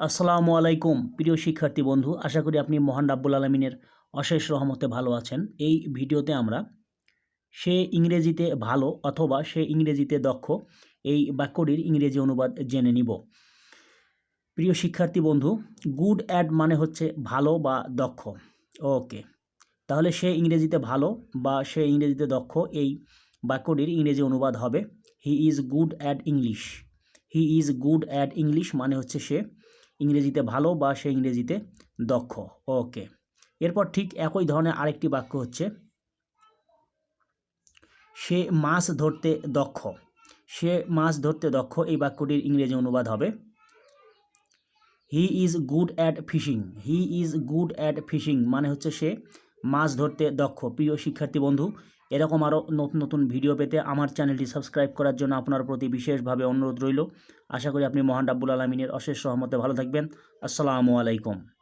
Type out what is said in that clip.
আসসালামু আলাইকুম, প্রিয় শিক্ষার্থী বন্ধু। আশা করি আপনি মহান রাব্বুল আলমিনের অশেষ রহমতে ভালো আছেন। এই ভিডিওতে আমরা সে ইংরেজিতে ভালো অথবা সে ইংরেজিতে দক্ষ, এই বাক্যটির ইংরেজি অনুবাদ জেনে নিব। প্রিয় শিক্ষার্থী বন্ধু গুড অ্যাড মানে হচ্ছে ভালো বা দক্ষ। ওকে, তাহলে সে ইংরেজিতে ভালো বা সে ইংরেজিতে দক্ষ, এই বাক্যটির ইংরেজি অনুবাদ হবে he is good at English he is good at English মানে হচ্ছে সে ইংরেজিতে ভালো বা সে ইংরেজিতে দক্ষ। ওকে এরপর ঠিক একই ধরনের আরেকটি বাক্য হচ্ছে, সে মাছ ধরতে দক্ষ। সে মাছ ধরতে দক্ষ, এই বাক্যটির ইংরেজি অনুবাদ হবে, he is good at fishing. He is good at fishing মানে হচ্ছে সে মাছ ধরতে দক্ষ। প্রিয় শিক্ষার্থী বন্ধু, এরকম আরও নতুন নতুন ভিডিও পেতে আমার চ্যানেলটি সাবস্ক্রাইব করার জন্য আপনার প্রতি বিশেষভাবে অনুরোধ রইল। আশা করি আপনি মহান রাব্বুল আলমিনের অশেষ সহমতে ভালো থাকবেন। আসসালামু আলাইকুম।